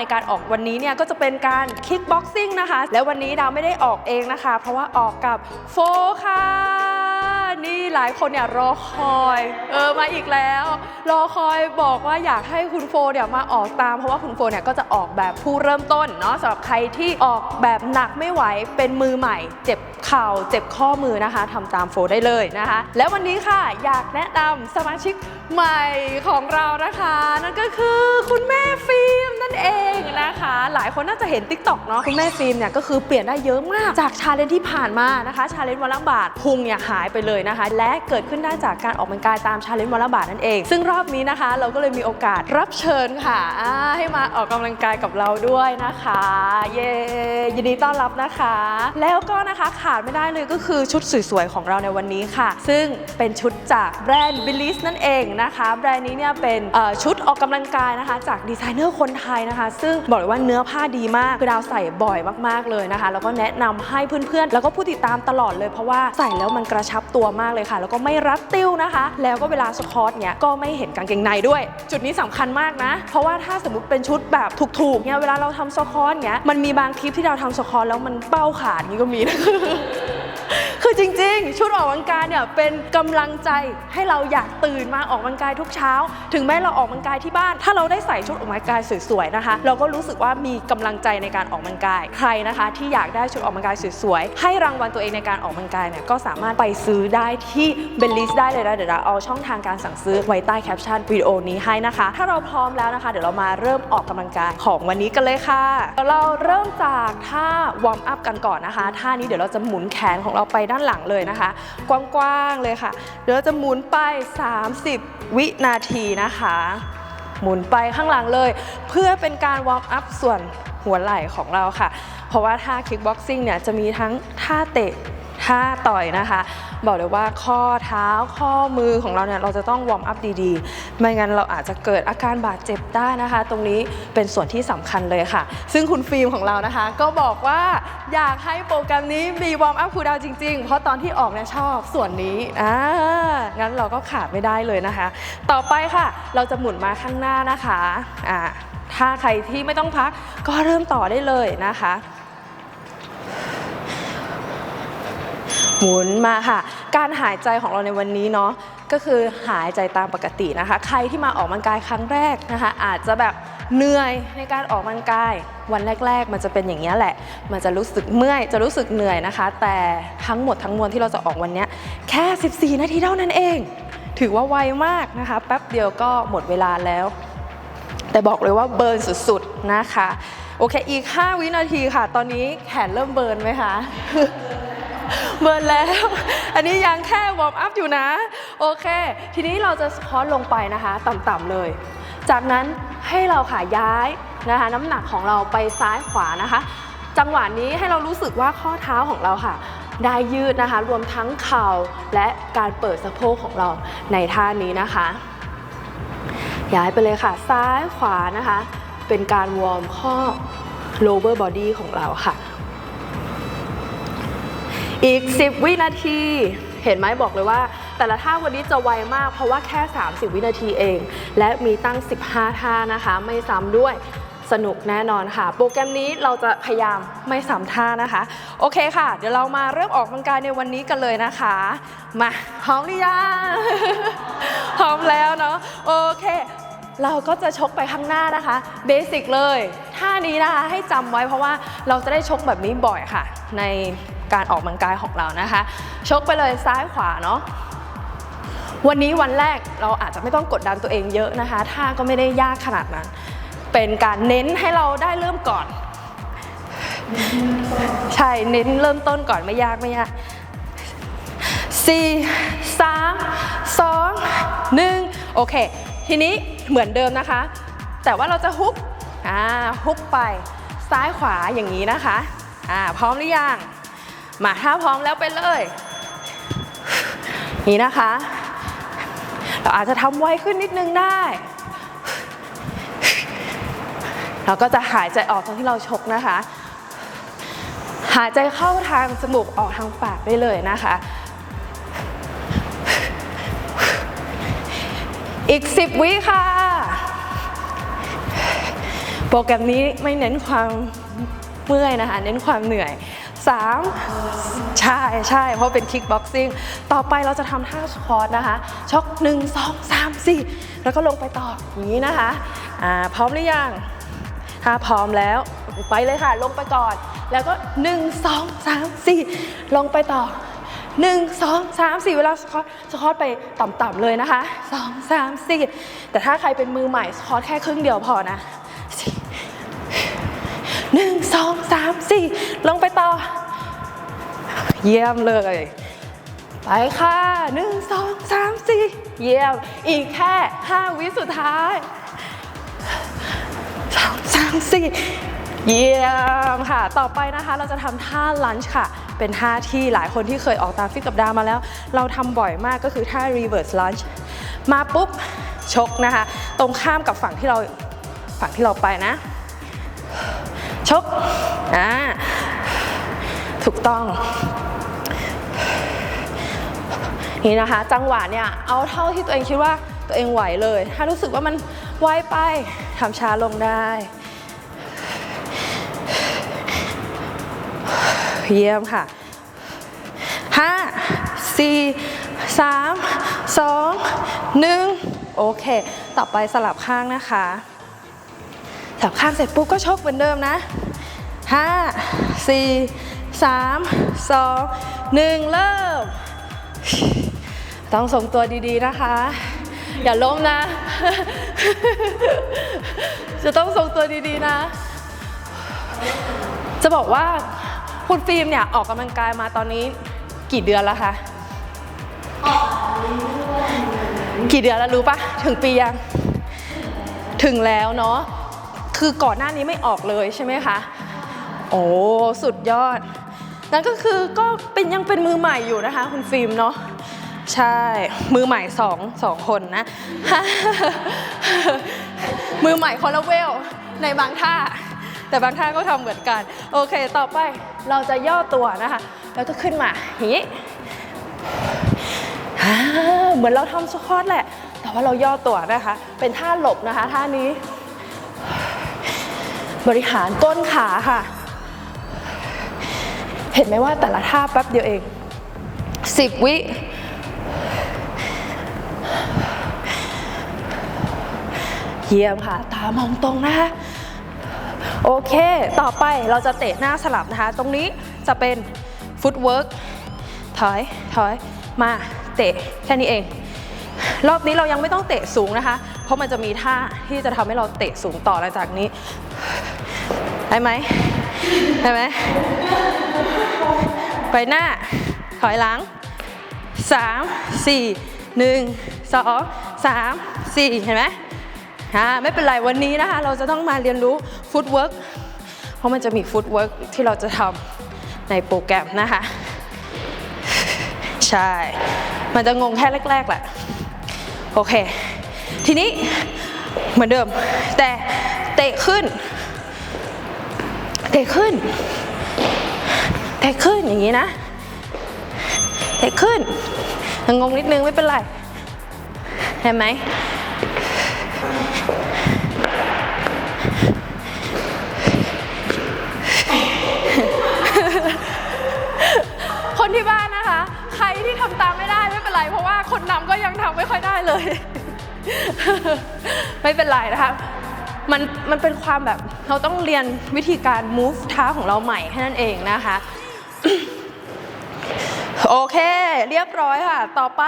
ในการออกวันนี้เนี่ยก็จะเป็นการคิกบ็อกซิ่งนะคะ แล้ววันนี้ดาวไม่ได้ออกเองนะคะ เพราะว่าออกกับโฟค่ะ นี่หลายคนเนี่ยรอคอย เออมาอีกแล้ว รอคอยบอกว่าอยากให้คุณโฟเนี่ยมาออกตาม เพราะว่าคุณโฟเนี่ยก็จะออกแบบผู้เริ่มต้นเนาะสำหรับใครที่ออกแบบหนักไม่ไหวเป็นมือใหม่ เจ็บเข่าเจ็บข้อมือนะคะทำตามโฟได้เลยนะคะ แล้ววันนี้ค่ะอยากแนะนำสมาชิกใหม่ของเรานะคะ นั่นก็คือคุณแม่ฟิล์มนั่นเองนะคะ หลายคนน่าจะเห็น t ิ k t o k เนาะคุณแม่ฟิล์มเนี่ยก็คือเปลี่ยนได้เยอะมากจากชาเลนจ์ที่ผ่านมานะคะชาเลนจ์วันละบาทพุงเนี่ยหายไปเลยนะคะ และเกิดขึ้นได้จากการออกกำลังกายตามชาเลนจ์วันละบาทนั่นเอง ซึ่งรอบนี้นะคะ เราก็เลยมีโอกาสรับเชิญค่ะอ่าให้มาออกกำลังกายกับเราด้วยนะคะ เย้ยินดีต้อนรับนะคะ แล้วก็นะคะขาดไม่ได้เลยก็คือชุดสวยๆของเราในวันนี้ค่ะ ซึ่งเป็นชุดจากแบรนด์บิลิสนั่นเองนะคะ แบรนด์นี้เนี่ยเป็นชุดออกกำลังกายนะคะ จากดีไซเนอร์คนไทยนะคะ ซึ่งบอกเลยว่าเนื้อผ้าดีมากคือดาวใส่บ่อยมากๆเลยนะคะ แล้วก็แนะนำให้เพื่อนๆ แล้วก็ผู้ติดตามตลอดเลยเพราะว่าใส่แล้วมันกระชับตัวมากเลยค่ะ แล้วก็ไม่รัดติ้วนะคะ แล้วก็เวลาสคอตเนี่ยก็ไม่เห็นกางเกงในด้วย จุดนี้สำคัญมากนะ เพราะว่าถ้าสมมติเป็นชุดแบบถูกๆเนี่ยเวลาเราทำสคอตเนี่ยมันมีบางคลิปที่เราทำสคอตแล้วมันเป้าขาดนี่ก็มีนะ คือจริงๆ ชุดออกกำลังกายเนี่ยเป็นกำลังใจให้เราอยากตื่นมาออกกำลังกายทุกเช้า ถึงแม้เราออกกำลังกายที่บ้าน ถ้าเราได้ใส่ชุดออกกำลังกายสวยๆนะคะ เราก็รู้สึกว่ามีกำลังใจในการออกกำลังกาย ใครนะคะ ที่อยากได้ชุดออกกำลังกายสวยๆ ให้รางวัลตัวเองในการออกกำลังกายเนี่ยก็สามารถไปซื้อได้ที่เบลลิสได้เลยนะเดี๋ยวเราเอาช่องทางการสั่งซื้อไว้ใต้แคปชั่นวิดีโอนี้ให้นะคะ ถ้าเราพร้อมแล้วนะคะ เดี๋ยวเรามาเริ่มออกกำลังกายของวันนี้กันเลยค่ะเดี๋ยวเราเริ่มจากท่าวอร์มอัพกันก่อนนะคะท่านี้เดี๋ยวเราจะหมุนแขนของเราไปด้านหลังเลยนะคะ กว้างๆเลยค่ะ เดี๋ยวเราจะหมุนไป 30 วินาทีนะคะ หมุนไปข้างหลังเลย เพื่อเป็นการวอร์มอัพส่วนหัวไหล่ของเราค่ะ เพราะว่าท่าคิกบ็อกซิ่งเนี่ยจะมีทั้งท่าเตะท่าต่อยนะคะบอกเลยว่าข้อเท้าข้อมือของเราเนี่ยเราจะต้องวอร์มอัพดีๆ ไม่งั้นเราอาจจะเกิดอาการบาดเจ็บได้นะคะ ตรงนี้เป็นส่วนที่สำคัญเลยค่ะ ซึ่งคุณฟิล์มของเรานะคะ ก็บอกว่าอยากให้โปรแกรมนี้มีวอร์มอัพคูลดาวจริงๆ เพราะตอนที่ออกเนี่ยชอบส่วนนี้อ่างั้นเราก็ขาดไม่ได้เลยนะคะ ต่อไปค่ะเราจะหมุนมาข้างหน้านะคะอ่าถ้าใครที่ไม่ต้องพักก็เริ่มต่อได้เลยนะคะ หมุนมาค่ะ การหายใจของเราในวันนี้เนาะก็คือหายใจตามปกตินะคะ ใครที่มาออกกำลังกายครั้งแรกนะคะ อาจจะแบบเหนื่อยในการออกกำลังกาย วันแรก ๆ มันจะเป็นอย่างนี้แหละ มันจะรู้สึกเมื่อย จะรู้สึกเหนื่อยนะคะ แต่ทั้งหมดทั้งมวลที่เราจะออกวันนี้แค่ 14 นาทีเท่านั้นเอง ถือว่าไวมากนะคะ แป๊บเดียวก็หมดเวลาแล้ว แต่บอกเลยว่าเบิร์นสุดๆนะคะ โอเค อีก 5 วินาทีค่ะ ตอนนี้แขนเริ่มเบิร์นไหมคะ เบิร์นแล้ว อันนี้ยังแค่วอร์มอัพอยู่นะ โอเค ทีนี้เราจะสควอตลงไปนะคะ ต่ำๆเลย จากนั้นให้เราค่ะย้ายนะคะน้ำหนักของเราไปซ้ายขวานะคะ จังหวะนี้ให้เรารู้สึกว่าข้อเท้าของเราค่ะ ได้ยืดนะคะ รวมทั้งเข่าและการเปิดสะโพกของเราในท่านี้นะคะ ย้ายไปเลยค่ะ ซ้ายขวานะคะ เป็นการวอร์มข้อ lower body ของเราค่ะ อีก 10 วินาที เห็นไหมบอกเลยว่า แต่ละท่าวันนี้จะไวมาก เพราะว่าแค่ 30 วินาทีเอง และมีตั้ง 15 ท่านะคะ ไม่ซ้ำด้วยสนุกแน่นอนค่ะ โปรแกรมนี้เราจะพยายามไม่ซ้ำท่านะคะ โอเคค่ะ เดี๋ยวเรามาเริ่มออกกำลังกายในวันนี้กันเลยนะคะ มาพร้อมหรือยังพร้อมแล้วเนาะโอเค เราก็จะชกไปข้างหน้านะคะเบสิกเลยท่านี้นะคะให้จำไว้เพราะว่าเราจะได้ชกแบบนี้บ่อยค่ะ ใน การออกกำลังกายของเรานะคะ ชกไปเลยซ้ายขวาเนาะวันนี้วันแรกเราอาจจะไม่ต้องกดดันตัวเองเยอะนะคะท่าก็ไม่ได้ยากขนาดนั้น เป็นการเน้นให้เราได้เริ่มก่อน ใช่เน้นเริ่มต้นก่อนไม่ยากไม่ยากสี่สามสองหนึ่งโอเค ทีนี้เหมือนเดิมนะคะ แต่ว่าเราจะฮุบอ่าฮุบไปซ้ายขวาอย่างนี้นะคะอ่าพร้อมหรือยัง มาถ้าพร้อมแล้วไปเลย นี่นะคะ เราอาจจะทำไวขึ้นนิดนึงได้ เราก็จะหายใจออกตอนที่เราชกนะคะ หายใจเข้าทางจมูกออกทางปากได้เลยนะคะ อีก 10 วิค่ะ โปรแกรมนี้ไม่เน้นความ เมื่อยนะคะ เน้นความเหนื่อย 3 ใช่ใช่เพราะเป็นคิกบ็อกซิ่งต่อไปเราจะทำท่าสควอตนะคะ ช็อก 1 2 3 4 แล้วก็ลงไปต่ออย่างนี้นะคะอ่าพร้อมหรือยังถ้าพร้อมแล้วไปเลยค่ะ ลงไปก่อน แล้วก็ 1 2 3 4 ลงไปต่อ1 2 3 4เวลาสคอตสคอตไปต่ำๆเลยนะคะ2 3 4แต่ถ้าใครเป็นมือใหม่สคอตแค่ครึ่งเดียวพอนะ หนึ่งสองสามสี่ลงไปต่อ เยี่ยมเลย ไปค่ะหนึ่งสองสามสี่เยี่ยม อีกแค่ห้าวิสุดท้ายสองสามสี่เยี่ยมค่ะ ต่อไปนะคะเราจะทำท่าลันช์ค่ะ เป็นท่าที่หลายคนที่เคยออกตามฟิตกับดามาแล้ว เราทำบ่อยมากก็คือท่า reverse lunge มาปุ๊บชกนะคะ ตรงข้ามกับฝั่งที่เราฝั่งที่เราไปนะ ชกอ่าถูกต้องนี่นะคะ จังหวะเนี่ยเอาเท่าที่ตัวเองคิดว่าตัวเองไหวเลย ถ้ารู้สึกว่ามันไวไปทำช้าลงได้ เยี่ยมค่ะ5 4 3 2 1โอเค ต่อไปสลับข้างนะคะ ลับข้างเสร็จปุ๊บก็ชกเหมือนเดิมนะ 5 4 3 2 1 เริ่ม ต้องทรงตัวดีๆนะคะ อย่าล้มนะ จะต้องทรงตัวดีๆนะ จะบอกว่าคุณฟิล์มเนี่ยออกกำลังกายมาตอนนี้กี่เดือนแล้วคะกี่เดือนแล้วรู้ปะถึงปียัง ถึงแล้วเนาะ คือก่อนหน้านี้ไม่ออกเลยใช่ไหมคะ โอ้สุดยอด นั่นก็คือก็เป็นยังเป็นมือใหม่อยู่นะคะ คุณฟิล์มเนาะ ใช่ มือใหม่สองสองคนนะ มือใหม่คนละเวลในบางท่า แต่บางท่าก็ทำเหมือนกัน โอเค ต่อไปเราจะย่อตัวนะคะ แล้วก็ขึ้นมาอย่างนี้เหมือนเราทำสควอตแหละ แต่ว่าเราย่อตัวนะคะ เป็นท่าหลบนะคะ ท่านี้ บริหารก้นขาค่ะ เห็นไหมว่าแต่ละท่าแป๊บเดียวเอง 10 วิเยี่ยมค่ะ ตามองตรงนะคะ โอเค ต่อไปเราจะเตะหน้าสลับนะคะ ตรงนี้จะเป็นฟุตเวิร์กถอย ถอย มาเตะแค่นี้เอง รอบนี้เรายังไม่ต้องเตะสูงนะคะ เพราะมันจะมีท่าที่จะทำให้เราเตะสูงต่อหลังจากนี้ ได้ไหมได้ไหมไปหน้า ถอยหลัง 3 4 1 2 3 4 เห็นไหมอ่าไม่เป็นไรวันนี้นะคะ เราจะต้องมาเรียนรู้ฟุตเวิร์กเพราะมันจะมีฟุตเวิร์กที่เราจะทำในโปรแกรมนะคะ ใช่ มันจะงงแค่แรกๆแหละ โอเค ทีนี้เหมือนเดิม แต่เตะขึ้น เตะขึ้น เตะขึ้นอย่างนี้นะ เตะขึ้นงงนิดนึงไม่เป็นไร เห็นไหมคนที่บ้านนะคะ ใครที่ทำตามไม่ได้ไม่เป็นไร เพราะว่าคนนำก็ยังทำไม่ค่อยได้เลย ไม่เป็นไรนะคะ มันมันเป็นความแบบเราต้องเรียนวิธีการ move เท้าของเราใหม่แค่นั้นเองนะคะ โอเค เรียบร้อยค่ะ ต่อไป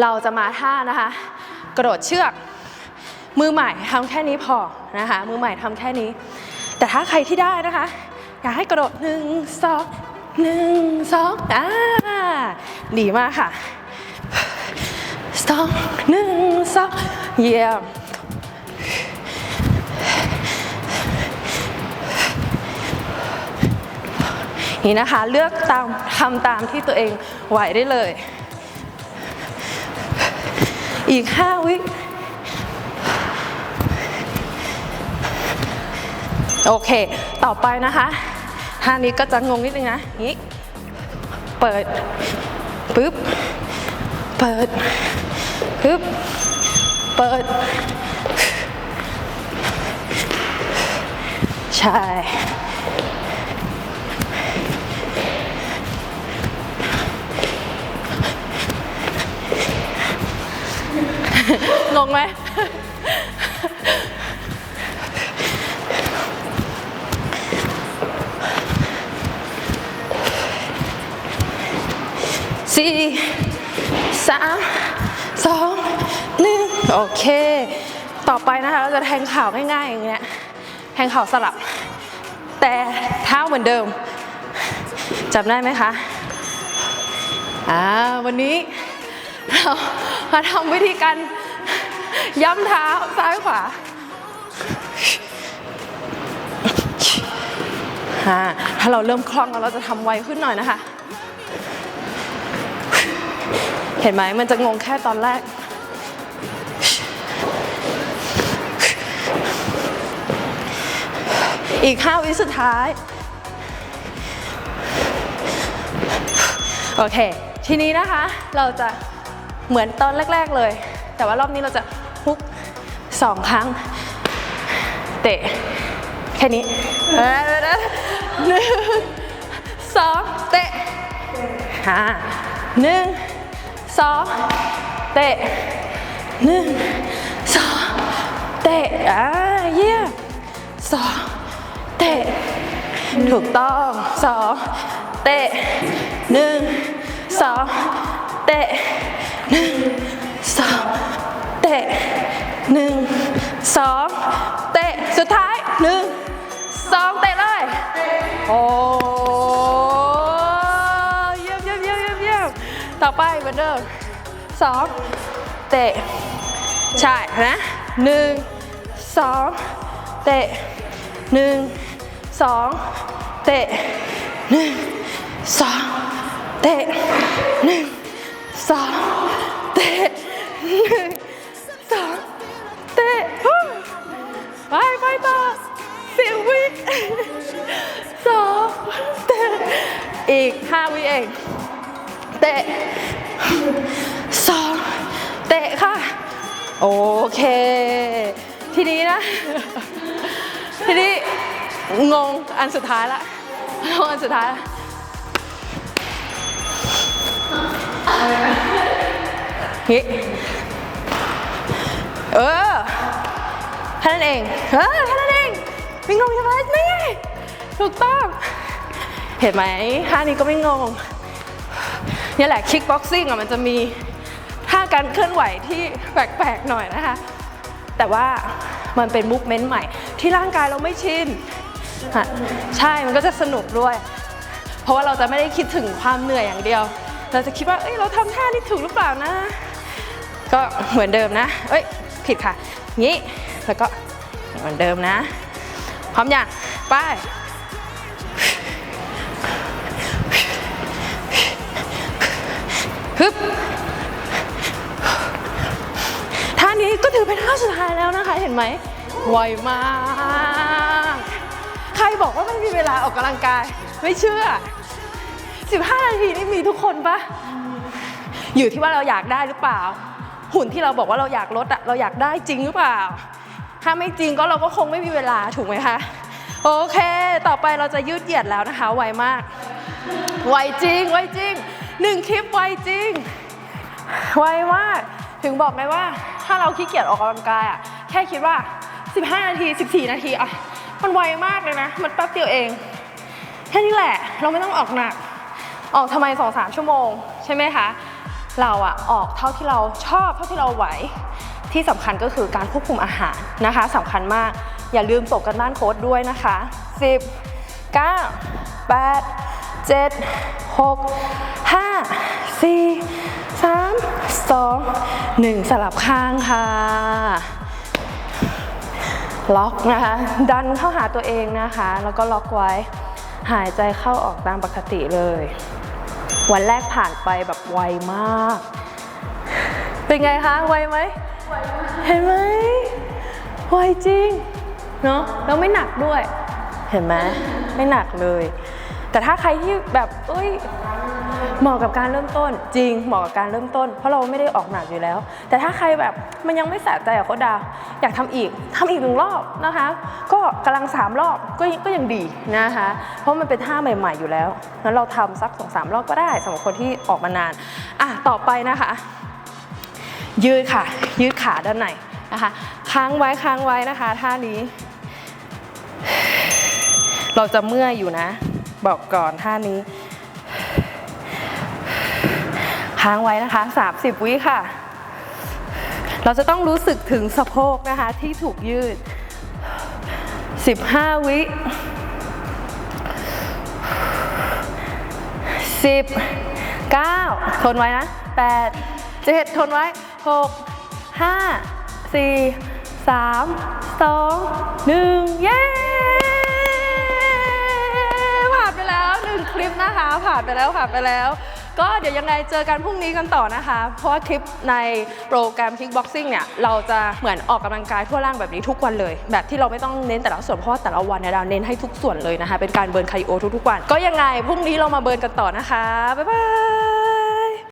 เราจะมาท่านะคะ กระโดดเชือก มือใหม่ทำแค่นี้พอนะคะ มือใหม่ทำแค่นี้ แต่ถ้าใครที่ได้นะคะ อยากให้กระโดดหนึ่งสองหนึ่งสองอ่าดีมากค่ะสองหนึ่งสองเยี่ยม นี่นะคะ เลือกตามทำตามที่ตัวเองไหวได้เลย อีก 5 วิโอเค ต่อไปนะคะท่านี้ก็จะงงนิดนึงนะนี้เปิดปึ๊บ เปิดปึ๊บ เปิด ใช่ งงไหม สี่สามสองหนึ่งโอเค ต่อไปนะคะ เราจะแทงข่าวง่ายๆ อย่างเงี้ยแทงข่าวสลับ แต่เท้าเหมือนเดิมจำได้ไหมคะอ่าวันนี้เรามาทำวิธีการ ย้ำเท้าซ้ายขวาอ่าถ้าเราเริ่มคล่องแล้วเราจะทำไวขึ้นหน่อยนะคะ เห็นไหมมันจะงงแค่ตอนแรก อีก 5 วิสุดท้าย โอเค ทีนี้นะคะเราจะเหมือนตอนแรก ๆเลย แต่ว่ารอบนี้เราจะ องครั้ง เตะ แค่นี้หนึ่งสองเตะห้าหนึ่งสองเตะหนึ่งสองเตะอ่าเยี่ยมสองเตะ ถูกต้องสองเตะหนึ่งสองเตะ สองเตะสุดท้ายหนึ่งสองเตะเลย โอ้เยี่ยมเยี่ยมเยี่ยมเยี่ยมเยี่ยมต่อไปเหมือนเดิมสองเตะ ใช่นะหนึ่งสองเตะหนึ่งสองเตะหนึ่งสองเตะหนึ่งสองเตะหนึ่ง ไปไปต่อสิบวิสองเตะอีกห้าวิเอง เตะสองเตะค่ะ โอเค ทีนี้นะ ทีนี้งงอันสุดท้ายละงงอันสุดท้ายละนี่เออ ค่นั้นเองเออแค่นั้นเองไม่งงใช่ไหมนี่ถูกต้อง เห็นไหมท่านี้ก็ไม่งงนี่แหละคิกบ็อกซิ่งอะมันจะมีท่าการเคลื่อนไหวที่แปลกๆหน่อยนะคะ แต่ว่ามันเป็นมูฟเมนต์ใหม่ ที่ร่างกายเราไม่ชินอะใช่มันก็จะสนุกด้วย เพราะว่าเราจะไม่ได้คิดถึงความเหนื่อยอย่างเดียว เราจะคิดว่าเอ้ยเราทำท่านี้ถูกหรือเปล่านะ ก็เหมือนเดิมนะ เอ้ยผิดค่ะงี้ แล้วก็เหมือนเดิมนะ พร้อมยังไปฮึบท่านี้ก็ถือเป็นท่าสุดท้ายแล้วนะคะ เห็นไหมไวมาก ใครบอกว่าไม่มีเวลาออกกำลังกาย ไม่เชื่อ 15 นาทีนี่มีทุกคนปะอยู่ที่ว่าเราอยากได้หรือเปล่า หุ่นที่เราบอกว่าเราอยากลดอะเราอยากได้จริงหรือเปล่า ถ้าไม่จริงก็เราก็คงไม่มีเวลาถูกไหมคะ โอเค ต่อไปเราจะยืดเหยียดแล้วนะคะ ไวมาก ไวจริง ไวจริงหนึ่งคลิปไวจริง ไวมาก ถึงบอกไงว่า ถ้าเราขี้เกียจออกกำลังกายอะแค่คิดว่า 15 นาที 14 นาทีอะมันไวมากเลยนะ มันแป๊บเดียวเอง แค่นี้แหละ เราไม่ต้องออกหนัก ออกทำไม 2-3 ชั่วโมง ใช่ไหมคะ เราอะออกเท่าที่เราชอบเท่าที่เราไหว ที่สำคัญก็คือการควบคุมอาหารนะคะสำคัญมากอย่าลืมส่งกันบ้านโค้ดด้วยนะคะ 10 9 8 7 6 5 4 3 2 1 สลับข้างค่ะ ล็อกนะคะ ดันเข้าหาตัวเองนะคะ แล้วก็ล็อกไว้ หายใจเข้าออกตามปกติเลย วันแรกผ่านไปแบบไวมาก เป็นไงคะ ไวไหม เห็นไหม ไวจริง เนาะแล้วไม่หนักด้วย เห็นไหม ไม่หนักเลย แต่ถ้าใครที่แบบเอ้ยเหมาะกับการเริ่มต้นจริงเหมาะกับการเริ่มต้น เพราะเราไม่ได้ออกหนักอยู่แล้ว แต่ถ้าใครแบบมันยังไม่สะใจอะโคดาวอยากทำอีกทำอีกหนึ่งรอบนะคะ ก็กำลังสามรอบก็ก็ยังดีนะคะ เพราะมันเป็นท่าใหม่ ๆอยู่แล้วงั้นเราทำสักสองสามรอบก็ได้สำหรับคนที่ออกมานานอะต่อไปนะคะ ยืดค่ะ ยืดขาด้านในนะคะ ค้างไว้ค้างไว้นะคะท่านี้ เราจะเมื่อยอยู่นะ บอกก่อนท่านี้ ค้างไว้นะคะ 30 วิค่ะ เราจะต้องรู้สึกถึงสะโพกนะคะที่ถูกยืด 15 วิสิบเก้าทนไว้นะแปดเจ็ดทนไว้ หกห้าสี่สามสองหนึ่งเย้ผ่านไปแล้วหนึ่งคลิปนะคะ ผ่านไปแล้วผ่านไปแล้ว ก็เดี๋ยวยังไงเจอกันพรุ่งนี้กันต่อนะคะ เพราะว่าคลิปในโปรแกรม Kickboxing เนี่ย เราจะเหมือนออกกำลังกายทั่วร่างแบบนี้ทุกวันเลย แบบที่เราไม่ต้องเน้นแต่ละส่วน เพราะว่าแต่ละวันเนี่ยเราเน้นให้ทุกส่วนเลยนะคะ เป็นการเบิร์นไคโอทุกๆวัน ก็ยังไงพรุ่งนี้เรามาเบิร์นกันต่อนะคะบ๊ายบาย